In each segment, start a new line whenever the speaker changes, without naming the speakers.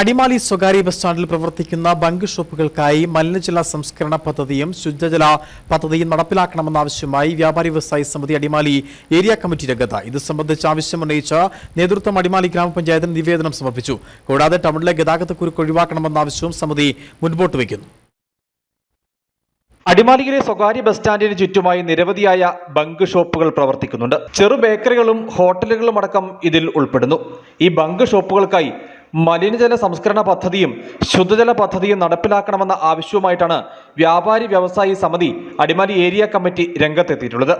അടിമാലി സ്വകാര്യ ബസ് സ്റ്റാൻഡിൽ പ്രവർത്തിക്കുന്ന ബങ്ക് ഷോപ്പുകൾക്കായി മലിനജല സംസ്കരണ പദ്ധതിയും ശുദ്ധജല പദ്ധതിയും നടപ്പിലാക്കണമെന്നാവശ്യമായി വ്യാപാരി വ്യവസായി സമിതി അടിമാലി ഏരിയ കമ്മിറ്റി രംഗത്ത് ഇത് സംബന്ധിച്ച് ആവശ്യമുന്നയിച്ച് നേതൃത്വം അടിമാലി ഗ്രാമപഞ്ചായത്തിന് നിവേദനം സമർപ്പിച്ചു. കൂടാതെ ടൗണിലെ ഗതാഗതക്കുരുക്ക് ഒഴിവാക്കണമെന്ന ആവശ്യവും സമിതി മുൻപോട്ട് വയ്ക്കുന്നു.
അടിമാലിയിലെ സ്വകാര്യ ബസ് സ്റ്റാൻഡിന് ചുറ്റുമായി നിരവധിയായ ബങ്ക് ഷോപ്പുകൾ പ്രവർത്തിക്കുന്നുണ്ട്. ചെറു ബേക്കറികളും ഹോട്ടലുകളും അടക്കം ഇതിൽ ഉൾപ്പെടുന്നു. ഈ ബങ്ക് ഷോപ്പുകൾക്കായി മലിനജല സംസ്കരണ പദ്ധതിയും ശുദ്ധജല പദ്ധതിയും നടപ്പിലാക്കണമെന്ന ആവശ്യവുമായിട്ടാണ് വ്യാപാരി വ്യവസായി സമിതി അടിമാലി ഏരിയ കമ്മിറ്റി രംഗത്തെത്തിയിട്ടുള്ളത്.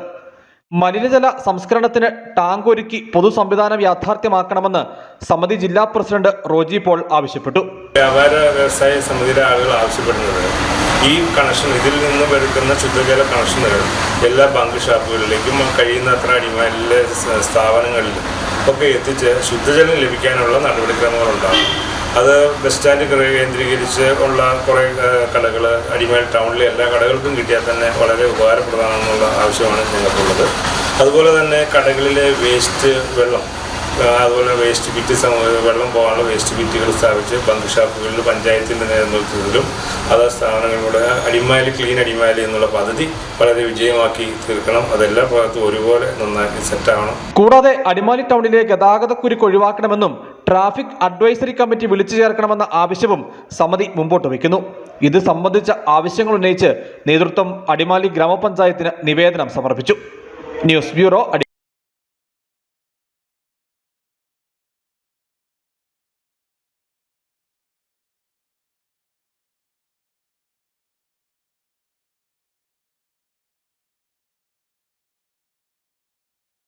മലിനജല സംസ്കരണത്തിന് ടാങ്ക് ഒരുക്കി പൊതു സംവിധാനം യാഥാർത്ഥ്യമാക്കണമെന്ന് സമിതി ജില്ലാ പ്രസിഡന്റ് റോജി പോൾ ആവശ്യപ്പെട്ടു.
വ്യാപാര വ്യവസായ സമിതിയിലെ ആളുകൾ ആവശ്യപ്പെടുന്നത് ഈ കണക്ഷൻ ഇതിൽ നിന്ന് എടുക്കുന്ന ശുദ്ധജല കണക്ഷനുകൾ എല്ലാ ബാങ്ക് ഷാപ്പുകളിലേക്കും കഴിയുന്നത്ര അടിമാലിലെ സ്ഥാപനങ്ങളിലും ഒക്കെ എത്തിച്ച് ശുദ്ധജലം ലഭിക്കാനുള്ള നടപടിക്രമങ്ങൾ ഉണ്ടാകും അത് ബസ് സ്റ്റാൻഡ് കേന്ദ്രീ- കേന്ദ്രീകരിച്ച് ഉള്ള കുറേ കടകൾ അടിമേൽ ടൗണിലെ എല്ലാ കടകൾക്കും കിട്ടിയാൽ തന്നെ വളരെ ഉപകാരപ്രദമാണെന്നുള്ള ആവശ്യമാണ് ഞങ്ങൾക്കുള്ളത്. അതുപോലെ തന്നെ കടകളിലെ വേസ്റ്റ് വെള്ളം അതുപോലെ വേസ്റ്റ് ബിറ്റ് വെള്ളം പോകാനുള്ള വേസ്റ്റ് ബിറ്റുകൾ സ്ഥാപിച്ച് പന്ത് ഷാപ്പുകളിൽ പഞ്ചായത്തിന്റെ നേതൃത്വത്തിലും അതർ സ്ഥാപനങ്ങളിലൂടെ അടിമാലി ക്ലീൻ അടിമാലി എന്നുള്ള പദ്ധതി വളരെ വിജയമാക്കി തീർക്കണം. അതെല്ലാ ഭാഗത്തും ഒരുപോലെ നന്നാക്കി സെറ്റാവണം
കൂടാതെ അടിമാലി ടൗണിലെ ഗതാഗത കുരുക്ക് ഒഴിവാക്കണമെന്നും ട്രാഫിക് അഡ്വൈസറി കമ്മിറ്റി വിളിച്ചു ചേർക്കണമെന്ന ആവശ്യവും സമിതി മുമ്പോട്ട് വയ്ക്കുന്നു. ഇത് സംബന്ധിച്ച ആവശ്യങ്ങൾ ഉന്നയിച്ച് നേതൃത്വം അടിമാലി ഗ്രാമപഞ്ചായത്തിന് നിവേദനം സമർപ്പിച്ചു. News bureau